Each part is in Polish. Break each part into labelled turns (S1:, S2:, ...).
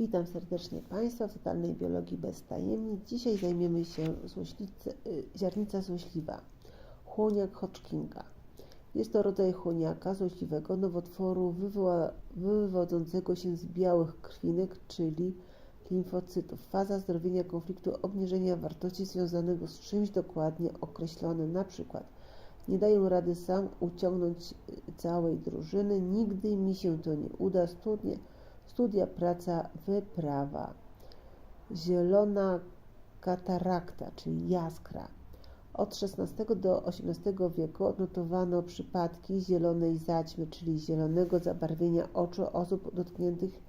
S1: Witam serdecznie Państwa w Totalnej Biologii bez tajemnic. Dzisiaj zajmiemy się złoślice, y, ziarnica złośliwa, chłoniak Hodgkinga. Jest to rodzaj chłoniaka złośliwego nowotworu wywoła, wywodzącego się z białych krwinek, czyli limfocytów. Faza zdrowienia konfliktu obniżenia wartości związanego z czymś dokładnie określonym, na przykład nie daję rady sam uciągnąć całej drużyny, nigdy mi się to nie uda, studia, studia praca, wyprawa. Zielona katarakta, czyli jaskra. Od XVI do XVIII wieku odnotowano przypadki zielonej zaćmy, czyli zielonego zabarwienia oczu osób dotkniętych,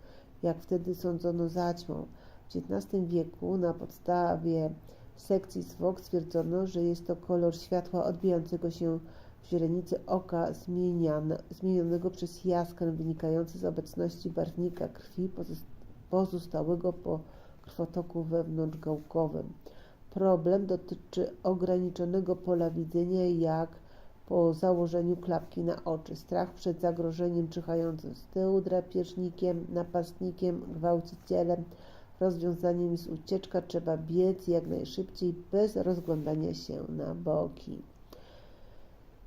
S1: jak wtedy sądzono, zaćmą. W XIX wieku na podstawie sekcji zwłok stwierdzono, że jest to kolor światła odbijającego się w źrenicy oka zmienionego przez jaskrę wynikający z obecności barwnika krwi pozostałego po krwotoku wewnątrzgałkowym. Problem dotyczy ograniczonego pola widzenia, jak po założeniu klapki na oczy. Strach przed zagrożeniem czyhającym z tyłu, drapieżnikiem, napastnikiem, gwałcicielem. Rozwiązaniem jest ucieczka, trzeba biec jak najszybciej, bez rozglądania się na boki.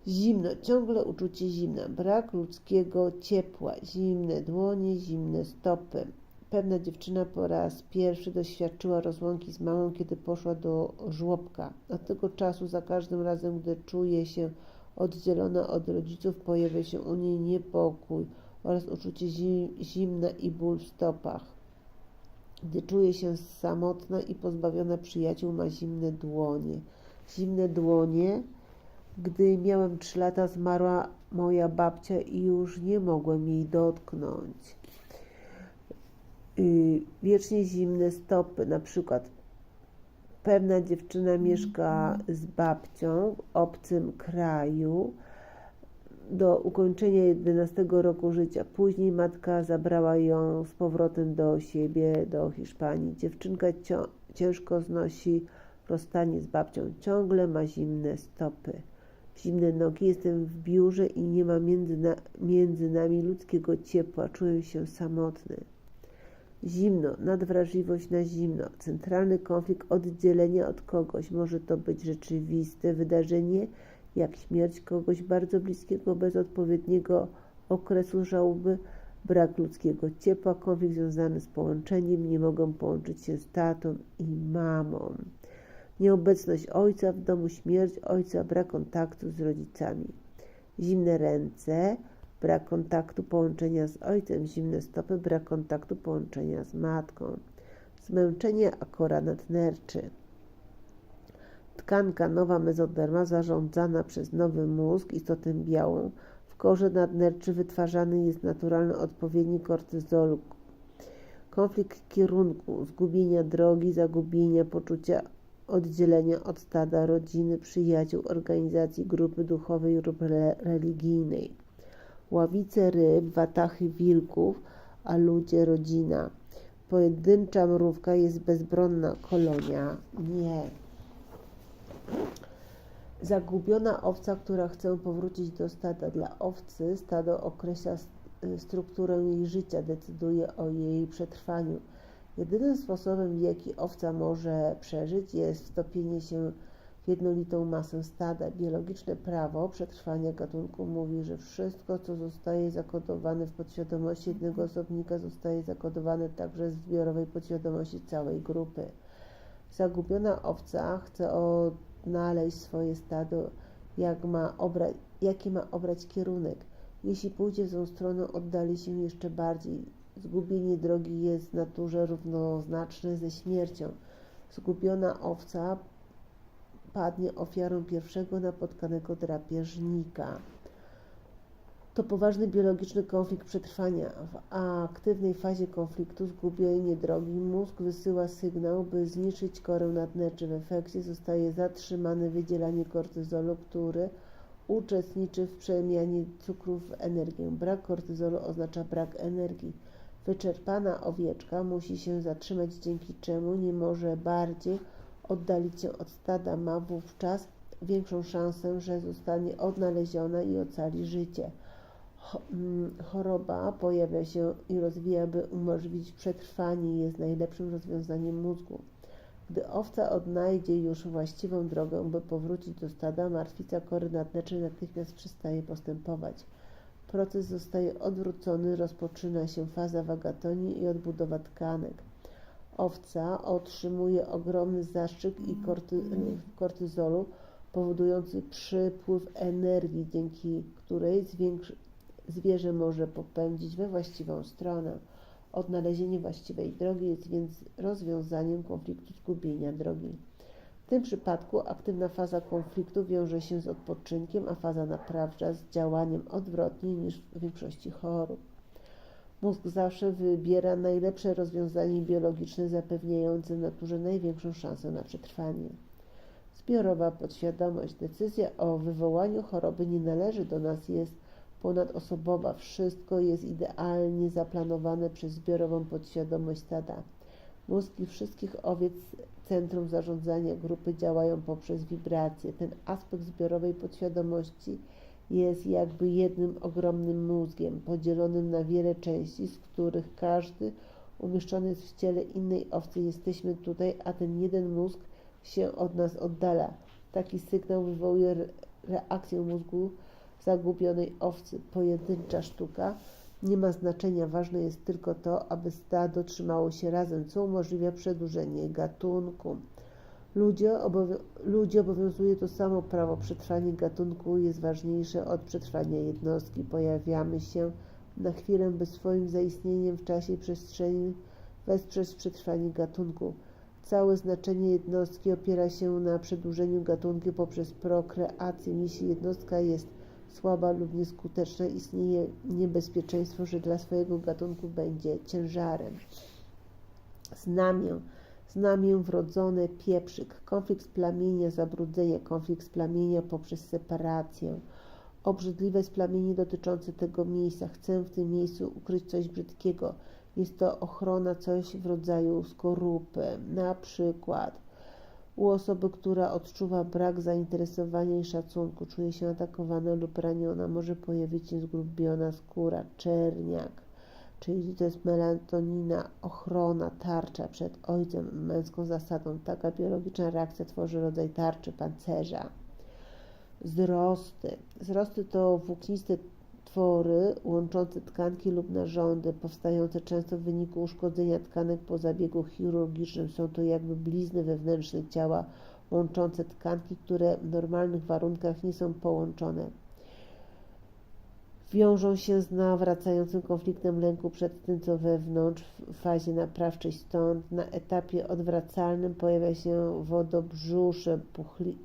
S1: Zimno, ciągle uczucie zimna, brak ludzkiego ciepła, zimne dłonie, zimne stopy. Pewna dziewczyna po raz pierwszy doświadczyła rozłąki z mamą, kiedy poszła do żłobka. Od tego czasu za każdym razem, gdy czuje się oddzielona od rodziców, pojawia się u niej niepokój oraz uczucie zimna i ból w stopach. Gdy czuje się samotna i pozbawiona przyjaciół, ma zimne dłonie. Zimne dłonie. Gdy miałem trzy lata, zmarła moja babcia i już nie mogłem jej dotknąć. Yy, wiecznie zimne stopy, na przykład pewna dziewczyna mieszka z babcią w obcym kraju do ukończenia 11 roku życia. Później matka zabrała ją z powrotem do siebie, do Hiszpanii. Dziewczynka ciężko znosi rozstanie z babcią. Ciągle ma zimne stopy, zimne nogi. Jestem w biurze i nie ma między, na, między nami ludzkiego ciepła. Czuję się samotny. Zimno, nadwrażliwość na zimno, centralny konflikt oddzielenia od kogoś. Może to być rzeczywiste wydarzenie, jak śmierć kogoś bardzo bliskiego bez odpowiedniego okresu żałoby, brak ludzkiego ciepła, konflikt związany z połączeniem, nie mogą połączyć się z tatą i mamą. Nieobecność ojca w domu, śmierć ojca, brak kontaktu z rodzicami. Zimne ręce, brak kontaktu, połączenia z ojcem, zimne stopy, brak kontaktu, połączenia z matką. Zmęczenie akora nadnerczy. Tkanka nowa mezoderma zarządzana przez nowy mózg, istotę białą. W korze nadnerczy wytwarzany jest naturalny odpowiednik kortyzolu. Konflikt kierunku, zgubienia drogi, zagubienia, poczucia oddzielenia od stada, rodziny, przyjaciół, organizacji, grupy duchowej lub religijnej. Ławice ryb, watachy wilków, a ludzie rodzina. Pojedyncza mrówka jest bezbronna, kolonia nie. Zagubiona owca, która chce powrócić do stada. Dla owcy stado określa strukturę jej życia, decyduje o jej przetrwaniu. Jedynym sposobem, w jaki owca może przeżyć, jest wtopienie się w jednolitą masę stada. Biologiczne prawo przetrwania gatunku mówi, że wszystko, co zostaje zakodowane w podświadomości jednego osobnika, zostaje zakodowane także w zbiorowej podświadomości całej grupy. Zagubiona owca chce odnaleźć swoje stado, jak ma obra- jaki ma obrać kierunek. Jeśli pójdzie w tą stronę, oddali się jeszcze bardziej. Zgubienie drogi jest w naturze równoznaczne ze śmiercią. Zgubiona owca padnie ofiarą pierwszego napotkanego drapieżnika. To poważny biologiczny konflikt przetrwania. W aktywnej fazie konfliktu zgubienie drogi mózg wysyła sygnał, by zniszczyć korę nadnerczy. W efekcie zostaje zatrzymane wydzielanie kortyzolu, który uczestniczy w przemianie cukrów w energię. Brak kortyzolu oznacza brak energii. Wyczerpana owieczka musi się zatrzymać, dzięki czemu nie może bardziej oddalić się od stada. Ma wówczas większą szansę, że zostanie odnaleziona i ocali życie. Mm, Choroba pojawia się i rozwija, by umożliwić przetrwanie i jest najlepszym rozwiązaniem mózgu. Gdy owca odnajdzie już właściwą drogę, by powrócić do stada, martwica kory nadnerczej natychmiast przestaje postępować. Proces zostaje odwrócony, rozpoczyna się faza wagatonii i odbudowa tkanek. Owca otrzymuje ogromny zastrzyk i korty, kortyzolu, powodujący przypływ energii, dzięki której zwierzę może popędzić we właściwą stronę. Odnalezienie właściwej drogi jest więc rozwiązaniem konfliktu zgubienia drogi. Tym przypadku aktywna faza konfliktu wiąże się z odpoczynkiem, a faza naprawcza z działaniem odwrotnie niż w większości chorób. Mózg zawsze wybiera najlepsze rozwiązanie biologiczne zapewniające naturze największą szansę na przetrwanie. Zbiorowa podświadomość. Decyzja o wywołaniu choroby nie należy do nas, jest ponadosobowa. Wszystko jest idealnie zaplanowane przez zbiorową podświadomość stada. Mózgi wszystkich owiec centrum zarządzania grupy działają poprzez wibracje. Ten aspekt zbiorowej podświadomości jest jakby jednym ogromnym mózgiem, podzielonym na wiele części, z których każdy umieszczony jest w ciele innej owcy. Jesteśmy tutaj, a ten jeden mózg się od nas oddala. Taki sygnał wywołuje re- reakcję mózgu zagubionej owcy. Pojedyncza sztuka nie ma znaczenia, ważne jest tylko to, aby stado trzymało się razem, co umożliwia przedłużenie gatunku. Ludzie, obowią- ludzi obowiązuje to samo prawo. Przetrwanie gatunku jest ważniejsze od przetrwania jednostki. Pojawiamy się na chwilę, by swoim zaistnieniem w czasie i przestrzeni wesprzeć przetrwanie gatunku. Całe znaczenie jednostki opiera się na przedłużeniu gatunku poprzez prokreację. Jeśli jednostka jest słaba lub nieskuteczna, istnieje niebezpieczeństwo, że dla swojego gatunku będzie ciężarem. Znamię. Znamię wrodzone pieprzyk. Konflikt splamienia, zabrudzenia. Konflikt splamienia poprzez separację. Obrzydliwe splamienie dotyczące tego miejsca. Chcę w tym miejscu ukryć coś brzydkiego. Jest to ochrona coś w rodzaju skorupy. Na przykład u osoby, która odczuwa brak zainteresowania i szacunku, czuje się atakowana lub raniona, może pojawić się zgrubiona skóra, czerniak, czyli to jest melatonina, ochrona, tarcza przed ojcem, męską zasadą. Taka biologiczna reakcja tworzy rodzaj tarczy, pancerza. Wzrosty. Wzrosty to włókniste twory łączące tkanki lub narządy, powstające często w wyniku uszkodzenia tkanek po zabiegu chirurgicznym. Są to jakby blizny wewnętrzne ciała łączące tkanki, które w normalnych warunkach nie są połączone. Wiążą się z nawracającym konfliktem lęku przed tym, co wewnątrz w fazie naprawczej. Stąd na etapie odwracalnym pojawia się wodobrzusze, puchli,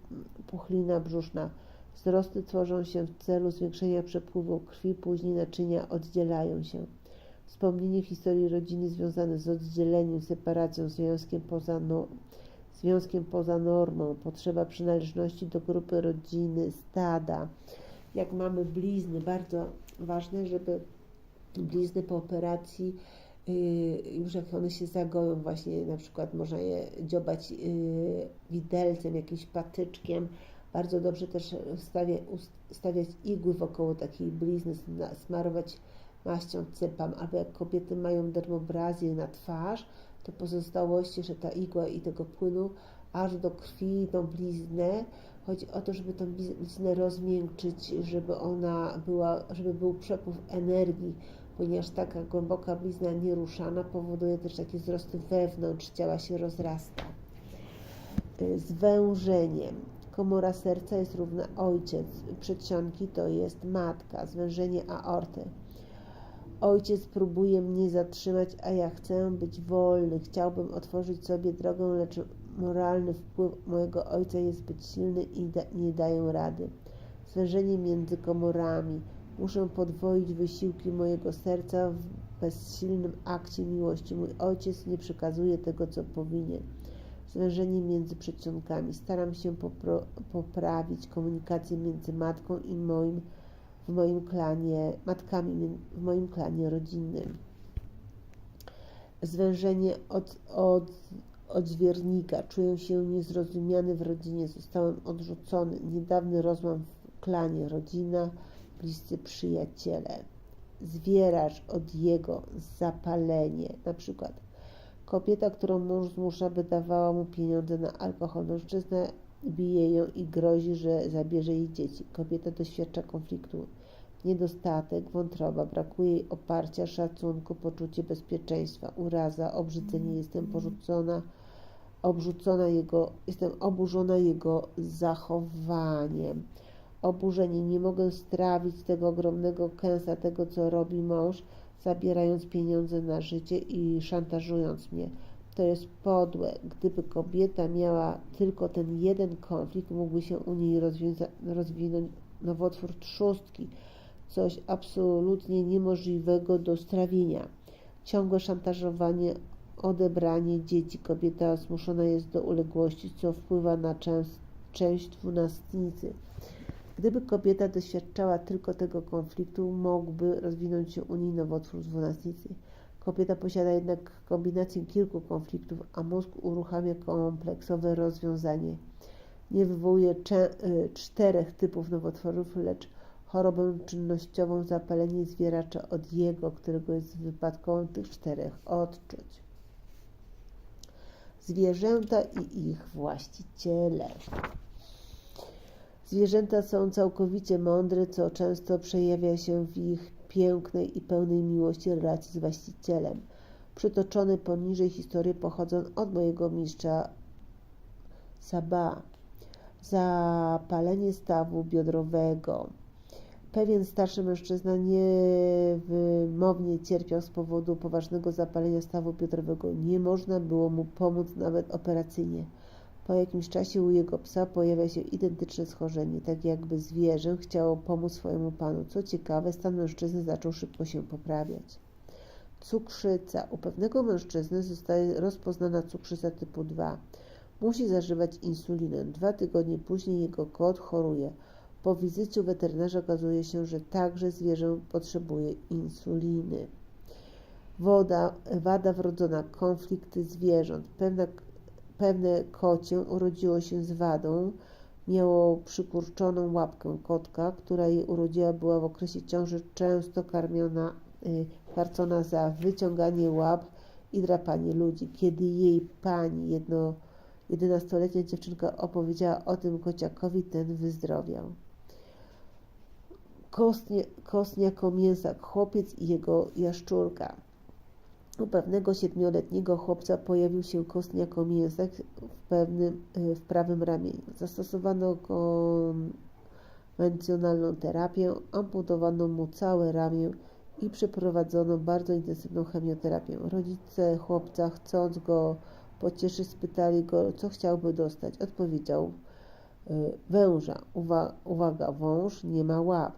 S1: puchlina brzuszna. Wzrosty tworzą się w celu zwiększenia przepływu krwi, później naczynia oddzielają się. Wspomnienie historii rodziny związane z oddzieleniem, separacją, związkiem poza, no, związkiem poza normą, potrzeba przynależności do grupy rodziny, stada. Jak mamy blizny, bardzo ważne, żeby blizny po operacji, yy, już jak one się zagoją, właśnie na przykład można je dziobać yy, widelcem, jakimś patyczkiem, bardzo dobrze też stawia, stawiać igły wokoło takiej blizny, sma- smarować maścią cypam, albo jak kobiety mają dermobrazję na twarz, to pozostałości, że ta igła i tego płynu aż do krwi, tą bliznę. Chodzi o to, żeby tą bliz- bliznę rozmiękczyć, żeby ona była, żeby był przepływ energii, ponieważ taka głęboka blizna nieruszana powoduje też takie wzrosty wewnątrz, ciała się rozrasta. Y, Zwężenie. Komora serca jest równa ojciec, przedsionki to jest matka, zwężenie aorty. Ojciec próbuje mnie zatrzymać, a ja chcę być wolny. Chciałbym otworzyć sobie drogę, lecz moralny wpływ mojego ojca jest zbyt silny i da, nie daję rady. Zwężenie między komorami. Muszę podwoić wysiłki mojego serca w bezsilnym akcie miłości. Mój ojciec nie przekazuje tego, co powinien. Zwężenie między przedsionkami. Staram się popro, poprawić komunikację między matką i moim w moim klanie, matkami mi- w moim klanie rodzinnym. Zwężenie od, od, odźwiernika. Czuję się niezrozumiany w rodzinie. Zostałem odrzucony. Niedawny rozłam w klanie. Rodzina bliscy przyjaciele. Zwieracz od jego zapalenie, na przykład kobieta, którą mąż zmusza, by dawała mu pieniądze na alkohol. Mężczyzna bije ją i grozi, że zabierze jej dzieci. Kobieta doświadcza konfliktu. Niedostatek, wątroba, brakuje jej oparcia, szacunku, poczucie bezpieczeństwa, uraza, obrzydzenie, jestem porzucona, obrzucona jego, jestem oburzona jego zachowaniem. Oburzenie, nie mogę strawić tego ogromnego kęsa, tego co robi mąż, zabierając pieniądze na życie i szantażując mnie. To jest podłe. Gdyby kobieta miała tylko ten jeden konflikt, mógłby się u niej rozwinąć nowotwór trzustki, coś absolutnie niemożliwego do strawienia. Ciągłe szantażowanie, odebranie dzieci. Kobieta zmuszona jest do uległości, co wpływa na część, część dwunastnicy. Gdyby kobieta doświadczała tylko tego konfliktu, mógłby rozwinąć się u niej nowotwór dwunastnicy. Kobieta posiada jednak kombinację kilku konfliktów, a mózg uruchamia kompleksowe rozwiązanie. Nie wywołuje y, czterech typów nowotworów, lecz chorobę czynnościową zapalenie zwieracza od jego, którego jest wypadkową tych czterech odczuć. Zwierzęta i ich właściciele. Zwierzęta są całkowicie mądre, co często przejawia się w ich pięknej i pełnej miłości relacji z właścicielem. Przytoczone poniżej historie pochodzą od mojego mistrza Saba. Zapalenie stawu biodrowego. Pewien starszy mężczyzna niewymownie cierpiał z powodu poważnego zapalenia stawu biodrowego. Nie można było mu pomóc nawet operacyjnie. Po jakimś czasie u jego psa pojawia się identyczne schorzenie, tak jakby zwierzę chciało pomóc swojemu panu. Co ciekawe, stan mężczyzny zaczął szybko się poprawiać. Cukrzyca. U pewnego mężczyzny zostaje rozpoznana cukrzyca typu 2. Musi zażywać insulinę. Dwa tygodnie później jego kot choruje. Po wizycie weterynarza okazuje się, że także zwierzę potrzebuje insuliny. Woda, wada wrodzona, konflikty zwierząt. Pewna Pewne kocie urodziło się z wadą. Miało przykurczoną łapkę kotka, która jej urodziła, była w okresie ciąży często karmiona, y, karcona za wyciąganie łap i drapanie ludzi. Kiedy jej pani, jedno, 11-letnia dziewczynka opowiedziała o tym kociakowi, ten wyzdrowiał. Kostnie, kostniako mięsak, chłopiec i jego jaszczurka. U pewnego siedmioletniego chłopca pojawił się kostniako mięsek w, pewnym, e, w prawym ramieniu. Zastosowano konwencjonalną terapię, amputowano mu całe ramię i przeprowadzono bardzo intensywną chemioterapię. Rodzice chłopca, chcąc go pocieszyć, spytali go, co chciałby dostać. Odpowiedział e, węża. Uwa uwaga, wąż nie ma łap.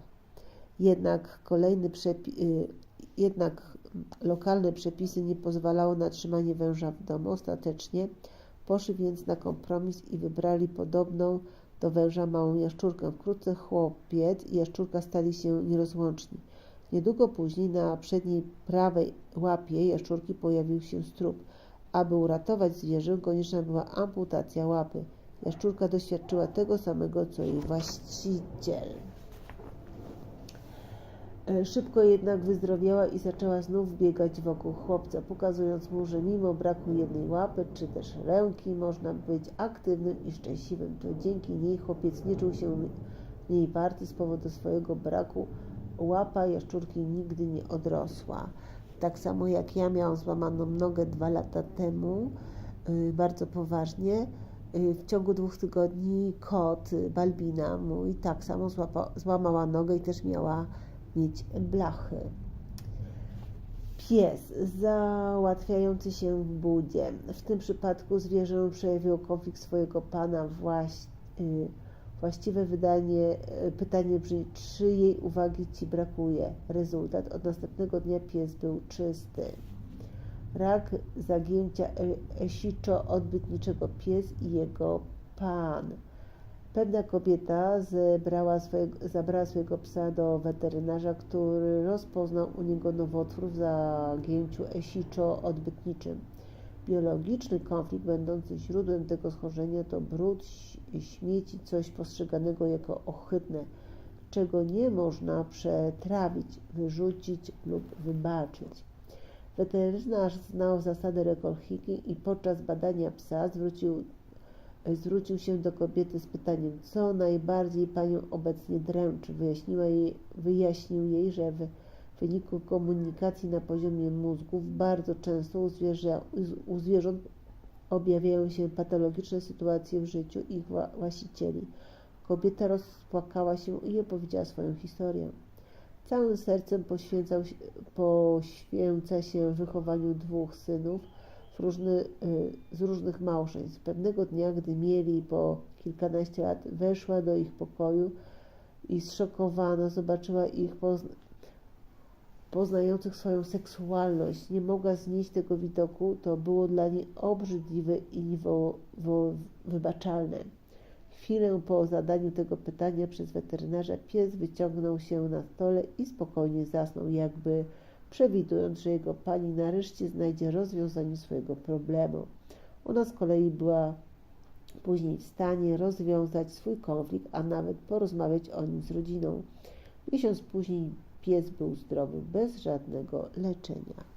S1: Jednak kolejny przepis, e, jednak Lokalne przepisy nie pozwalały na trzymanie węża w domu. Ostatecznie poszli więc na kompromis i wybrali podobną do węża małą jaszczurkę. Wkrótce chłopiec i jaszczurka stali się nierozłączni. Niedługo później na przedniej prawej łapie jaszczurki pojawił się strup. Aby uratować zwierzę, konieczna była amputacja łapy. Jaszczurka doświadczyła tego samego, co jej właściciel. E, szybko jednak wyzdrowiała i zaczęła znów biegać wokół chłopca, pokazując mu, że mimo braku jednej łapy czy też ręki można być aktywnym i szczęśliwym. To dzięki niej chłopiec nie czuł się mniej warty z powodu swojego braku. Łapa jaszczurki nigdy nie odrosła. Tak samo jak ja miałam złamaną nogę dwa lata temu, yy, bardzo poważnie. Yy, w ciągu dwóch tygodni kot Balbina mój tak samo złapa, złamała nogę i też miała mieć blachy. Pies załatwiający się w budzie. W tym przypadku zwierzę przejawiło konflikt swojego pana. Y, właściwe wydanie, y, pytanie brzmi, czyjej uwagi ci brakuje? Rezultat. Od następnego dnia pies był czysty. Rak zagięcia e, esiczo odbytniczego pies i jego pan. Pewna kobieta zebrała swojego, zabrała swojego psa do weterynarza, który rozpoznał u niego nowotwór w zagięciu esiczo-odbytniczym. Biologiczny konflikt będący źródłem tego schorzenia to brud, śmieci, coś postrzeganego jako ohydne. czego nie można przetrawić, wyrzucić lub wybaczyć. Weterynarz znał zasady rekolchiki i podczas badania psa zwrócił, zwrócił się do kobiety z pytaniem, co najbardziej panią obecnie dręczy. Wyjaśniła jej, wyjaśnił jej, że w wyniku komunikacji na poziomie mózgów bardzo często u, zwierzę, u zwierząt objawiają się patologiczne sytuacje w życiu ich wła- właścicieli. Kobieta rozpłakała się i opowiedziała swoją historię. Całym sercem poświęcał, poświęca się wychowaniu dwóch synów różny, y, z różnych małżeństw. Pewnego dnia, gdy mieli po kilkanaście lat, weszła do ich pokoju i zszokowana zobaczyła ich pozn- poznających swoją seksualność. Nie mogła znieść tego widoku, to było dla niej obrzydliwe i niewo- wo- wybaczalne. Chwilę po zadaniu tego pytania przez weterynarza pies wyciągnął się na stole i spokojnie zasnął, jakby przewidując, że jego pani nareszcie znajdzie rozwiązanie swojego problemu. Ona z kolei była później w stanie rozwiązać swój konflikt, a nawet porozmawiać o nim z rodziną. Miesiąc później pies był zdrowy, bez żadnego leczenia.